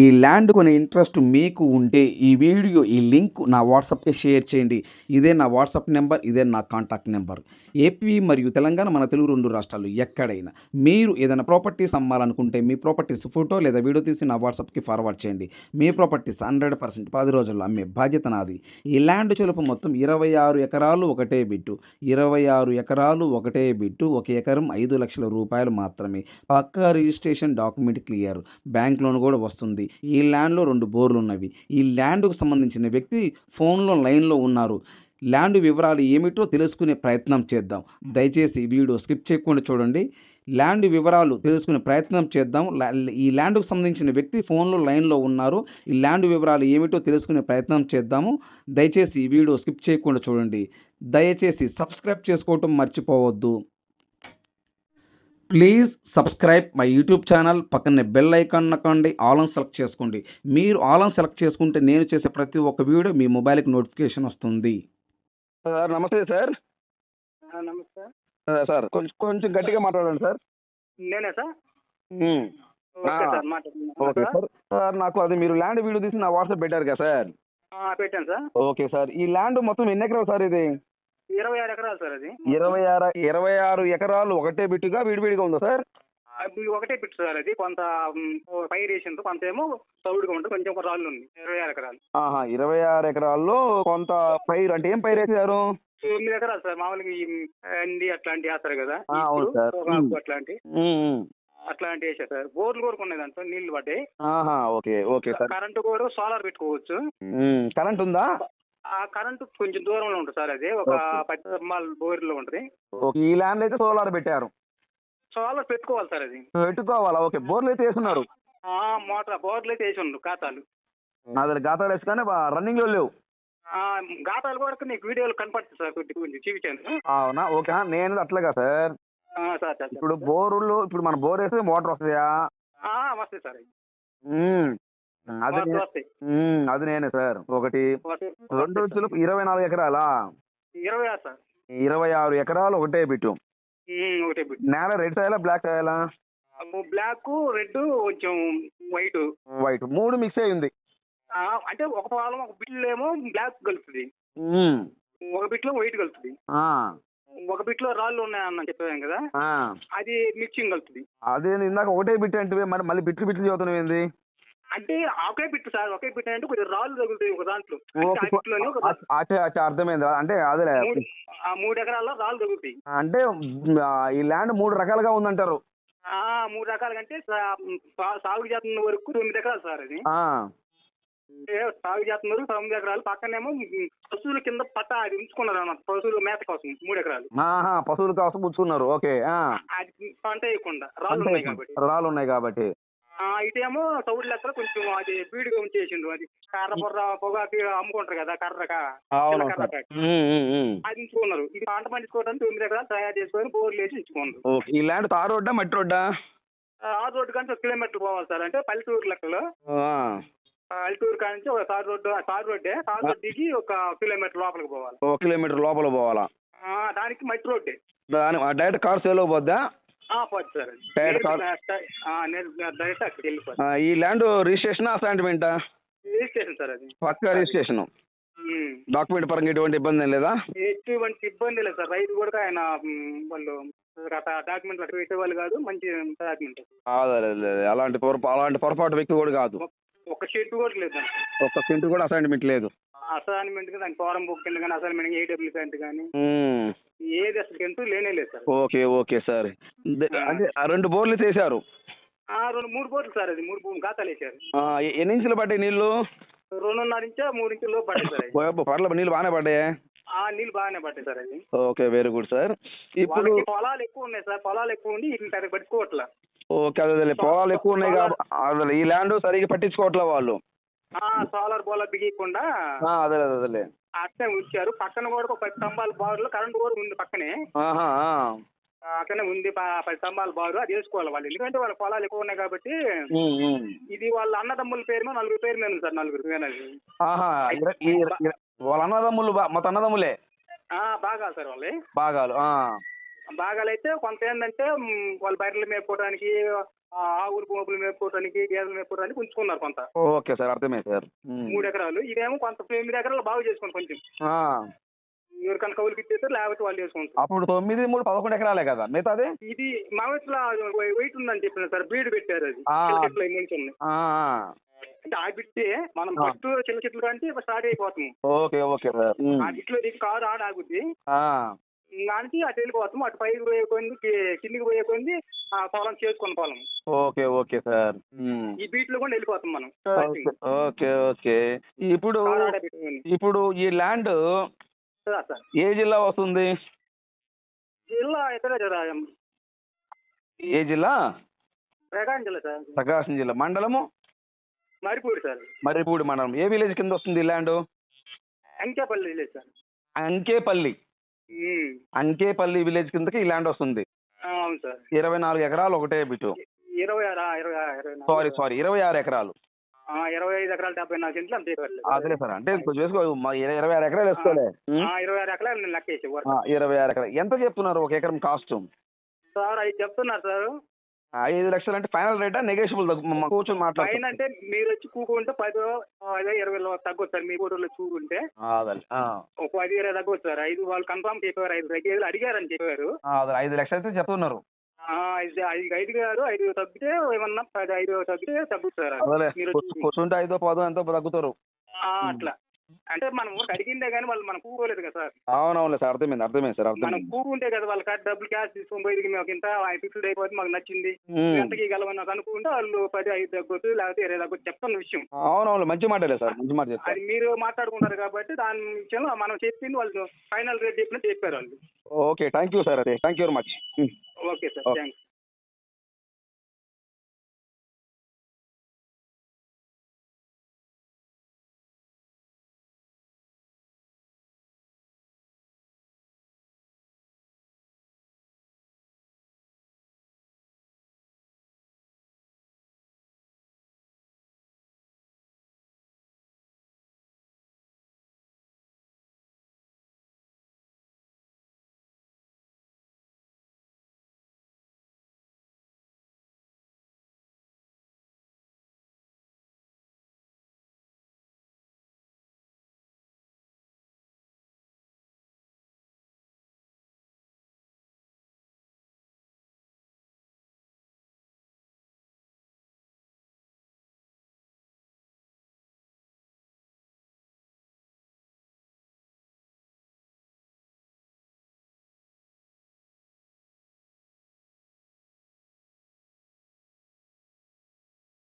ఈ ల్యాండ్ కొనే ఇంట్రెస్ట్ మీకు ఉంటే ఈ వీడియో ఈ లింక్ నా వాట్సాప్కి షేర్ చేయండి. ఇదే నా వాట్సాప్ నెంబర్ ఇదే నా కాంటాక్ట్ నెంబర్. ఏపీ మరియు తెలంగాణ మన తెలుగు రెండు రాష్ట్రాలు ఎక్కడైనా మీరు ఏదైనా ప్రాపర్టీస్ అమ్మాలనుకుంటే మీ ప్రాపర్టీస్ ఫోటో లేదా వీడియో తీసి నా వాట్సాప్కి ఫార్వర్డ్ చేయండి. మీ ప్రాపర్టీస్ హండ్రెడ్ పర్సెంట్ పది రోజుల్లో అమ్మే బాధ్యత నాది. ఈ ల్యాండ్ చెలుపు మొత్తం ఇరవై ఆరు ఎకరాలు ఒకటే బిట్టు. ఇరవై ఆరు ఎకరాలు ఒకటే బిట్టు. ఒక ఎకరం ఐదు లక్షల రూపాయలు మాత్రమే. పక్కా registration document clear. Bank loan కూడా వస్తుంది. ఈ ల్యాండ్లో రెండు బోర్లు ఉన్నవి ఈ ల్యాండ్కు సంబంధించిన వ్యక్తి ఫోన్లో లైన్లో ఉన్నారు. ల్యాండ్ వివరాలు ఏమిటో తెలుసుకునే ప్రయత్నం చేద్దాం. దయచేసి వీడియో స్కిప్ చేయకుండా చూడండి. ల్యాండ్ వివరాలు తెలుసుకునే ప్రయత్నం చేద్దాం. ఈ ల్యాండ్కు సంబంధించిన వ్యక్తి ఫోన్లో లైన్లో ఉన్నారు. ఈ ల్యాండ్ వివరాలు ఏమిటో తెలుసుకునే ప్రయత్నం చేద్దాము. దయచేసి ఈ వీడియో స్కిప్ చేయకుండా చూడండి. దయచేసి సబ్స్క్రైబ్ చేసుకోవటం మర్చిపోవద్దు. Please subscribe my YouTube channel. పక్కనే బెల్ ఐకాన్ నొక్కండి. ఆల్ ఆన్ సెలెక్ట్ చేసుకోండి. మీరు ఆల్ ఆన్ సెలెక్ట్ చేసుకుంటే నేను చేసే ప్రతి ఒక్క వీడియో మీ మొబైల్కి నోటిఫికేషన్ వస్తుంది. సార్ నమస్తే సార్. నమస్తే. సార్ కొంచెం కొంచెం గట్టిగా మాట్లాడండి సార్. నేనే సార్? Okay sir. సార్ నాకు అది మీరు ల్యాండ్ వీడియో తీసి నా వాట్సాప్ పెట్టారు కదా సార్. ఆ, పెట్టాను సార్. Okay sir. ఈ ల్యాండ్ మొత్తం ఎన్ని ఎకరాలు సార్ ఇది? ఇరవై ఆరు ఎకరాలు సార్ అది. ఇరవై ఆరు ఇరవై ఆరు ఎకరాలు ఒకటే బిట్టుగా విడివిడిగా ఉందా సార్? అది ఒకటే పిట్టు సార్ అది. కొంత పైరు వేసిండ్రు కొంత ఏమో చౌడుగా ఉంటుంది కొంచెం ఒక రాళ్ళు ఉంది ఇరవై ఆరు ఎకరాలు. ఆహా ఇరవై ఆరు ఎకరాల్లో కొంత పైరు అంటే ఏం పైరు వేసారు తొమ్మిది ఎకరాలు సార్ మామూలుగా ఈ అండి అట్లాంటి వేస్తారు కదా అవును సార్. అట్లాంటి. అట్లాంటి వేసారు సార్. బోర్లు కోరుకున్నాయి దాంట్లో నీళ్ళు పడ్డాయి. ఆహా ఓకే ఓకే సార్. కరెంటు కూడా సోలార్ పెట్టుకోవచ్చు. కరెంట్ ఉందా? ఆ కరెంటు కొంచెం దూరంలో ఉంటుంది సార్ అది. ఒక. పది స్తంభాల బోర్లో ఉంటుంది. ఈ ల్యాండ్ అయితే సోలార్ పెట్టారు. సోలార్ పెట్టుకోవాలి సార్ అది. పెట్టుకోవాలా? ఓకే. బోర్లు అయితే వేస్తున్నారు ఆ, మోటార్ బోర్లు అయితే వేసి ఉండు ఖాతాలు అదే గాతాలు వేసుకొని రన్నింగ్లో లేవు. ఆ, గాతాలు కూడా నీకు వీడియోలు కనపడుతుంది సార్ కొద్ది కొంచెం చూపించాను అవునా? ఓకే. నేను అట్లాగా సార్. సార్ ఇప్పుడు బోరులు ఇప్పుడు మన బోర్ వేస్తే మోటార్ వస్తాయా ఆ, వస్తాయి సార్. అది నేనే సార్. ఒకటి. రెండు వచ్చులు ఇరవై నాలుగు ఎకరాలా? ఇరవై ఆరు సార్. ఇరవై ఆరు ఎకరాలు ఒకటే బిట్టు. ఒకటే నేల రెడ్ సాయలా బ్లాక్ సాయలా బ్లాక్ రెడ్ కొంచెం వైట్. వైట్. మూడు మిక్స్ అయి ఉంది. అంటే ఒక పొలం ఒక బిట్లో ఏమో బ్లాక్ కలుస్తుంది. ఒక బిట్లో వైట్ కలుస్తుంది. ఆ, ఒక బిట్లో రాళ్ళు ఉన్నాయన్న చెప్పాను కదా. అది మిక్సింగ్ కలుస్తుంది. అదే ఇందాక ఒకటే బిట్ అంటే మరి మళ్ళీ బిట్లు బిట్లు చదువుతున్నావు ఏంది అంటే ఒకే బిట్ సార్ ఒకే బిట్ అంటే కొద్దిగా రాళ్ళు తగులుతాయి ఒక దాంట్లో. అర్థమైంది. అంటే అదే మూడు ఆ మూడు ఎకరాల్లో రాళ్ళు తగులుతాయి. అంటే ఈ ల్యాండ్ మూడు రకాలుగా ఉందంటారు. ఆ మూడు రకాలుగా అంటే సాగు చేస్తున్న వరకు తొమ్మిది ఎకరాలు సార్ అది. సాగు చేస్తున్న వరకు తొమ్మిది ఎకరాలు. పక్కనేమో పశువుల కింద పట్ట అది ఉంచుకున్నారు అన్నమాట పశువుల మేత కోసం మూడు ఎకరాలు. పశువుల కోసం పుచ్చుకున్నారు ఓకే పంట వేయకుండా. రాళ్ళు ఉన్నాయి కాబట్టి. రాళ్ళు ఉన్నాయి కాబట్టి. ఇటేమో తౌడు లెక్కలు కొంచెం అది బీడుగా ఉంచేసిండు అది కర్ర బొర్ర పొగాకి అమ్ముకుంటారు కదా కర్రక. అది ఉంచుకున్నారు. ఇది పంట పండించుకోవడానికి తొమ్మిది ఎకరాలు తయారు చేసుకొని బోర్లు వేసి ఉంచుకున్నారు. ఈ ల్యాండ్ తార్ రోడ్డా మట్టి రోడ్డా? ఆ రోడ్డు కానీ ఒక కిలోమీటర్ పోవాలి సార్. అంటే పల్లెటూరు లెక్కలో. ఆ, ఆ పల్లెటూరు కాడ నుంచి ఒక tar road tar రోడ్డే tar road దిగి ఒక కిలోమీటర్ లోపలికి పోవాలి. ఒక కిలోమీటర్ లోపల పోవాలా? దానికి మట్టి రోడ్డే. దాని డైరెక్ట్ కార్ సేల్ పోద్దా ఈ ల్యాండ్ రిజిస్ట్రేషన్ అసైన్మెంటా రిజిస్ట్రేషన్ సార్ అది. పక్క రిజిస్ట్రేషన్. డాక్యుమెంట్ పరంగా ఎటువంటి ఇబ్బంది ఏం లేదా? ఎటువంటి ఇబ్బంది లేదు సార్ రైతు కూడా ఆయన వాళ్ళు డాక్యుమెంట్ పెట్టేవాళ్ళు కాదు మంచి డాక్యుమెంట్. అలాంటి అలాంటి పొరపాటు వ్యక్తి కూడా కాదు. ఒక షీట్ కూడా లేదు. ఒక్క సెంట్ కూడా అసైన్మెంట్ లేదు. అసైన్మెంట్కి దాని ఫారం బుక్ కింద కానీ అసైన్మెంట్ ఏడబ్ల్యూ ప్యాంట్ కానీ ఏది అసలు ఎంటూ లేనే లేదు సార్. Okay okay sir. అదే రెండు బోర్లు చేశారు ఆ, రెండు మూడు బోట్లు సార్ అది మూడు బోట్లు ఖాతాలు వేసారు ఎన్ని ఇంచులు పడ్డాయి నీళ్ళు రెండున్నర ఇంచా మూడు ఇంచుల పడ్డాయి సార్. పర్లేదు నీళ్ళు బాగానే పడ్డాయి? ఆ నీళ్ళు బాగానే పడ్డాయి సార్ అది ఓకే వెరీ గుడ్ సార్. ఇప్పుడు పొలాలు ఎక్కువ ఉన్నాయి సార్ పొలాలు ఎక్కువ ఉండి వీటిని పెద్ద పట్టుకోవట్లా. ఓకే అదే పొలాలు ఎక్కువ ఉన్నాయి కాబట్టి ఈ ల్యాండ్ సరిగ్గా పట్టించుకోవట్లే వాళ్ళు. సోలార్ బోలా బిగియకుండా అదే అదే అదేలే. అట్లే ఉంచారు. పక్కన కూడా ఒక పది స్తంభాల బారులో కరెంట్ కూడా ఉంది పక్కనే. అక్కడనే ఉంది పది స్తంభాల బారు. అది వేసుకోవాలి వాళ్ళు. ఎందుకంటే వాళ్ళ పొలాలు ఎక్కువ ఉన్నాయి కాబట్టి. ఇది వాళ్ళ అన్నదమ్ముల పేరు మీద నలుగురు పేరు మీద సార్ నలుగురు వాళ్ళ అన్నదమ్ములు మొత్తం అన్నదమ్ములే? ఆ, బాగా సార్ వాళ్ళు బాగాలు. బాగాలైతే కొంత ఏంటంటే వాళ్ళ బయటలు మేపుకోవడానికి ఆవులు పోపులు మేపుకోవడానికి గేదెలు మేపుకోవడానికి ఉంచుకున్నారు కొంత. ఓకే సార్ అర్థమైంది సార్. మూడు ఎకరాలు. ఇదేమో కొంత ఎనిమిది ఎకరాలు బాగు చేసుకోండి కొంచెం. ఎవరికైనా కౌలుకి ఇచ్చేస్తారు లేకపోతే వాళ్ళు చేసుకుంటారు. అప్పుడు తొమ్మిది మూడు పదకొండు ఎకరాలే కదా. మిగతాది? ఇది మా వయసులో వెయిట్ ఉందని చెప్పిన సార్ బీడు పెట్టారు అది. అంటే ఆ బిట్టే మనం. ఫస్ట్ చిల్ల చెట్లు కంటే స్టార్ట్ అయిపోతాము ఓకే ఓకే సార్. ఆ బిట్లో కారు ఆడ ఆగుద్ది. దానికి అటు వెళ్ళిపోతాం అటు పైకి పోయే కొంది కి- కిందికి పోయే కొంది ఆ పొలం చేసుకున్న పొలం. Okay okay sir. ఈ బీట్లో కూడా వెళ్ళిపోతాం మనం. ఓకే ఓకే ఇప్పుడు ఇప్పుడు ఈ ల్యాండ్ ఏ జిల్లా వస్తుంది? జిల్లా జరా ఏ జిల్లా? ప్రకాశం జిల్లా సార్. ప్రకాశం జిల్లా. మండలము? మరిపూడి సార్. మర్రిపూడి మండలం. ఏ విలేజ్ కింద వస్తుంది land? Ankepalli village sir. Ankepalli. Ankepalli village కిందకి ఈ ల్యాండ్ వస్తుంది. ఆ, అవును సార్. ఇరవై నాలుగు ఎకరాలు ఒకటే బిటు. ఇరవై ఆరు. సారీ సారీ ఇరవై ఆరు ఎకరాలు. ఆ, ఇరవై ఐదు ఎకరాలు డెబ్బై నాలుగు సెంట్లు అంతే సార్. అదే సార్ అంటే కొంచెం వేసుకో మా ఇరవై ఇరవై ఆరు ఎకరాలు వేసుకోలే. ఆ, ఇరవై ఆరు ఎకరాలు నేను ఇరవై ఆరు ఎకరాలు. ఎంత చెప్తున్నారు ఒక ఎకరం కాస్ట్? సార్ అవి చెప్తున్నారు సార్. ఐదు లక్షలు అంటే ఫైనల్ రేటా? నెగోషియబుల్ కూర్చొని మాట్లాడుతున్నాం అంటే మీరు వచ్చి కూకుంటే పది ఇరవై తగ్గొచ్చు సార్ మీ ఫోటోలో కూకుంటే ఒక పది ఇరవై తగ్గొచ్చు సార్. ఐదు వాళ్ళు కన్ఫర్మ్ చెప్పారు ఐదు తగ్గేది అడిగారని చెప్పారు ఐదు లక్షలు అయితే చెప్తున్నారు. ఐదు ఐదు ఐదు గారు ఐదు తగ్గితే ఏమన్నా పది ఐదు తగ్గితే అదే. మీరు కూర్చుంటే ఐదో పదో ఎంతో తగ్గుతారు. అట్లా. అంటే మనం అడిగిందే కానీ వాళ్ళు మనం కూకోలేదు కదా సార్. అవునవునులే సార్ అర్థమైంది అర్థమైంది సార్ మనం కూకుంటే కదా వాళ్ళ కాడ డబ్బులు క్యాష్ తీసుకొని పోయి మాకు ఇంత ఫిక్స్డ్ అయిపోతే మాకు నచ్చింది. ఎంతకి గలవని నాకు అనుకుంటే వాళ్ళు పది ఐదు తగ్గొచ్చు లేకపోతే ఇరవై తగ్గొచ్చు చెప్తున్న విషయం. అవునవును మంచి మాటలే సార్ మంచి మాట అది మీరు మాట్లాడుకుంటారు కాబట్టి దాని విషయంలో మనం చెప్పింది వాళ్ళు ఫైనల్ రేట్ చెప్పినట్టు చెప్పారు వాళ్ళు. ఓకే థ్యాంక్ యూ సార్ అదే thank you very much okay sir. Thanks